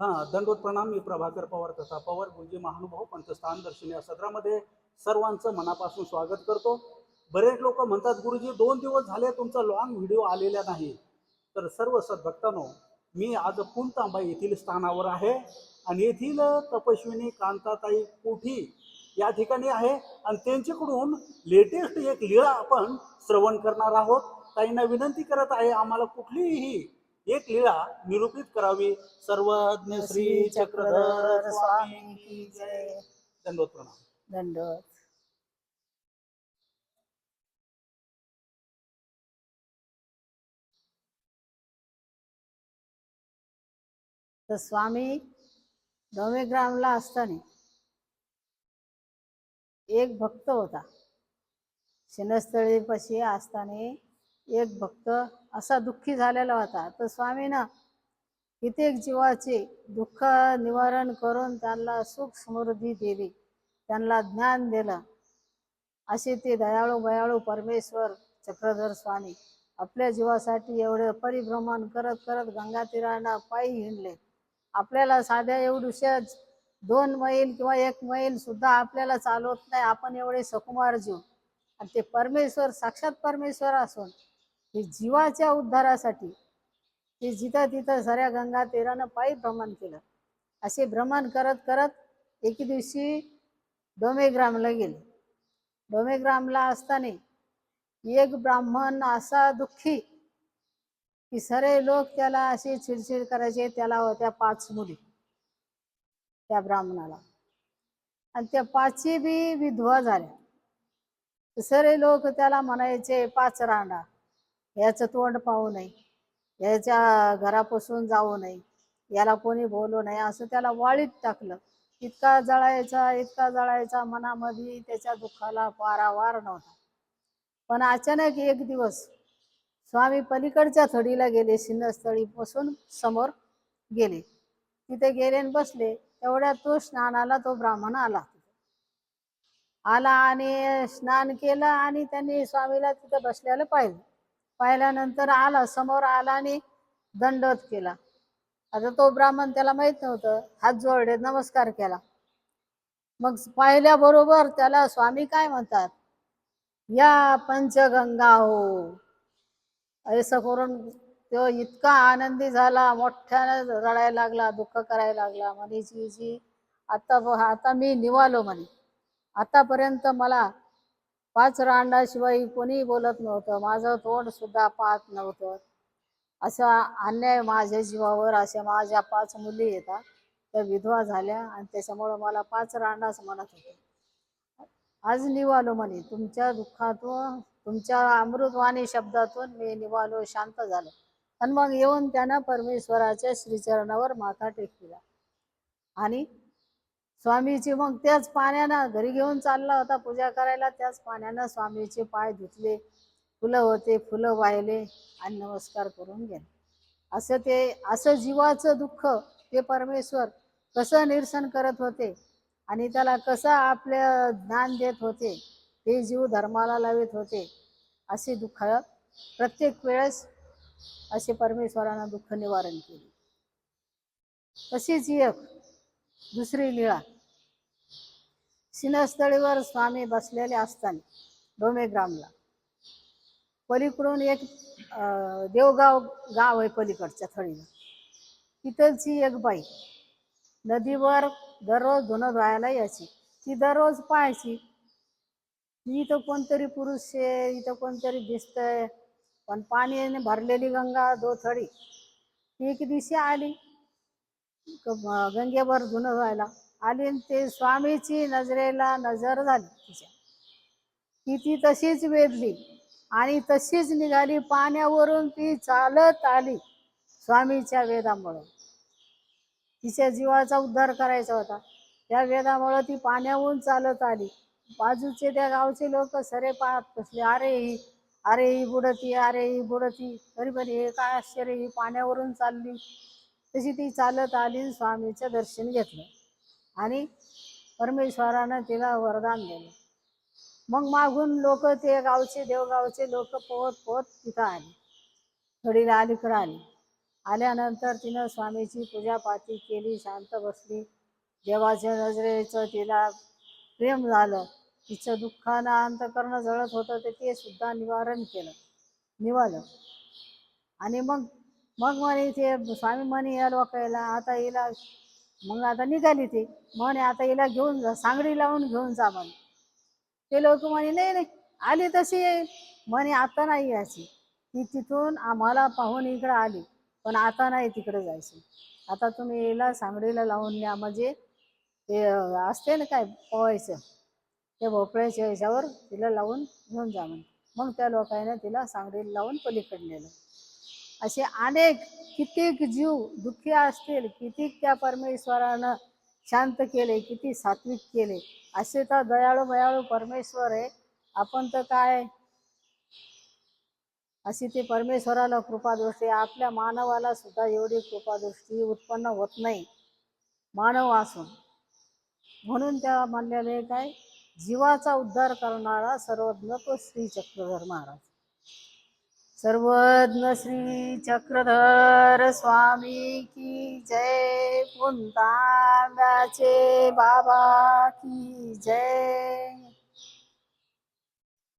हा दंडोत प्रणाम मी प्रभाकर पवार तथा पवार गुरुजी महानुभाव पंथस्थान दर्शनी या सत्रामध्ये सर्वांचं मनापासून स्वागत करतो. बरेच लोक म्हणतात गुरुजी दोन दिवस झाले तुमचा लॉंग व्हिडिओ आलेला नाही. तर सर्व सद्भक्तांनो मी आज पुणतांबा येथील स्थानावर आहे आणि येथील तपस्विनी कांताताई कोठी या ठिकाणी आहे आणि त्यांच्याकडून लेटेस्ट एक लीळा आपण श्रवण करणार आहोत. ताईंना विनंती करत आहे आम्हाला कुठलीही एक लीळा निरूपित करावी. सर्वज्ञ श्री चक्रधर स्वामी की जय. दंडोत प्रणाम. दंडोत तर स्वामी नवेग्रामला असताना एक भक्त होता. शिनस्थळीपाशी असताना एक भक्त असा दुःखी झालेला होता. तर स्वामीनं कित्येक जीवाचे दुःख निवारण करून त्यांना सुख समृद्धी दिली. त्यांना ज्ञान दिलं. असे ते दयाळू बयाळू परमेश्वर चक्रधर स्वामी आपल्या जीवासाठी एवढे परिभ्रमण करत करत गंगा तीरांना पायी हिंडले. आपल्याला साध्या एवढ्या दोन मैल किंवा एक मैल सुद्धा आपल्याला चालवत नाही. आपण एवढे सकुमार जीव. आणि ते परमेश्वर साक्षात परमेश्वर असून हे जीवाच्या उद्धारासाठी ते जिथं तिथं सऱ्या गंगा तेरानं पायी भ्रमण केलं. असे भ्रमण करत करत एके दिवशी डोमेग्रामला गेले. डोमेग्रामला असताना एक ब्राह्मण असा दुःखी की सरे लोक त्याला असे चिडचिड करायचे त्याला होत्या पाच मुली त्या ब्राह्मणाला. आणि त्या पाचही बी विधवा झाल्या. सरे लोक त्याला म्हणायचे पाच रांडा. याचं तोंड पाहू नये. याच्या घरापासून जाऊ नये. याला कोणी बोलू नये. असं त्याला वाळीत टाकलं. इतका जळायचा इतका जळायचा मनामध्ये त्याच्या दुःखाला पारावार नव्हता. पण अचानक एक दिवस स्वामी पलीकडच्या थडीला गेले सिन्नस्थळी बसून समोर गेले. तिथे गेले बसले. तेवढ्या तो स्नानाला तो ब्राह्मण आला. आला आणि स्नान केलं आणि त्यांनी स्वामीला तिथे बसलेलं पाहिलं. पाहिल्यानंतर आला समोर आला आणि दंडवत केला. आता तो ब्राह्मण त्याला माहीत नव्हतं. हात जोडले नमस्कार केला. मग पाहिल्याबरोबर त्याला स्वामी काय म्हणतात? या पंचगंगा हो. असं करून तो इतका आनंदी झाला मोठ्यानं रडायला लागला दुःख करायला लागला. म्हणे जी जी आता आता मी निवालो म्हणे. आतापर्यंत मला पाच रांडाशिवाय कोणी बोलत नव्हतं. माझं तोंड सुद्धा पाहत नव्हतं. असा अन्याय माझ्या जीवावर अशा माझ्या पाच मुली येतात. त्या विधवा झाल्या आणि त्याच्यामुळं मला पाच रांडाच म्हणत होते. आज निवालो म्हणे. तुमच्या दुःखातून तुमच्या अमृतवाणी शब्दातून मी निवालो शांत झालो. आणि मग येऊन त्यानं परमेश्वराच्या श्रीचरणावर माथा टेकविला. आणि स्वामीची मग त्याच पाण्यानं घरी घेऊन चालला होता पूजा करायला. त्याच पाण्यानं स्वामीचे पाय धुतले. फुलं होते फुलं वाहिले आणि नमस्कार करून गेले. असं ते असं जीवाचं दुःख ते परमेश्वर कसं निरसन करत होते आणि त्याला कसं आपलं ज्ञान देत होते ते जीव धर्माला लावित होते असे दुःख प्रत्येक वेळेस असे परमेश्वरानं दुःख निवारण केले. तशीच एक दुसरी लिळा. सिंहस्थळीवर स्वामी बसलेले असताना डोमेग्रामला पलीकडून एक देवगाव गाव आहे पलीकडच्या थळीला. तिथलची एक बाई नदीवर दररोज धुणं धुवायला यायची. ती दररोज पाहायची इथं कोणतरी पुरुष आहे इथं कोणतरी दिसतंय पण पाण्याने भरलेली गंगा दो थळी. ती एक दिवशी आली. क- गंगेवर धुणं व्हायला आली आणि ते स्वामीची नजरेला नजर झाली तिच्या. ती ती तशीच वेधली आणि तशीच निघाली. पाण्यावरून ती चालत आली स्वामीच्या वेदामुळं. तिच्या जीवाचा उद्धार करायचा होता. त्या वेदामुळं ती पाण्याहून चालत आली. बाजूचे त्या गावचे लोक सरे पाहत बसले. अरे ही अरे ही बुडती अरे ही बुडती. तरी पण हे काय आश्चर्य ही पाण्यावरून चालली. तशी ती चालत आली स्वामीचं दर्शन घेतलं. आणि परमेश्वरानं तिला वरदान दिलं. मग मागून लोक ते गावचे देवगावचे लोक पोहत पोहत तिथं आले. थोडीला अलीकडं आली. आल्यानंतर तिनं स्वामीची पूजापाती केली शांत बसली. देवाच्या नजरेचं तिला प्रेम झालं. तिचं दुःखानं अंतकरणं जळत होतं तर ते सुद्धा निवारण केलं. निवालं. आणि मग मग म्हणे ते स्वामी म्हणे या लोकायला आता हिला मग आता निघाली ते. म्हणे आता हिला घेऊन जा सांगडी लावून घेऊन जा म्हणे. ते लोक म्हणे नाही नाही आली तशी येईल म्हणे आता नाही यायची. ती तिथून आम्हाला पाहून इकडं आली. पण आता नाही तिकडे जायची. आता तुम्ही हिला सांगडीला लावून न्या. म्हणजे ते असते ना काय पोहायचं. ते भोपळ्याच्या ह्याच्यावर तिला लावून घेऊन जा म्हणे. मग त्या लोकांना तिला सांगडीला लावून पलीकडे नेलं असे अनेक कितीक जीव दुःखी असतील कितीक त्या परमेश्वरानं शांत केले किती सात्विक केले असे तर दयाळू मयाळू परमेश्वर आहे. आपण तर काय? अशी ते परमेश्वराला कृपादृष्टी आपल्या मानवाला सुद्धा एवढी कृपादृष्टी उत्पन्न होत नाही. मानव असून. म्हणून त्या म्हणलेले काय? जीवाचा उद्धार करणारा सर्वज्ञ तो श्री चक्रधर महाराज. सर्वज्ञ श्री चक्रधर स्वामी की जय पुंतांब्याचे बाबा की जय.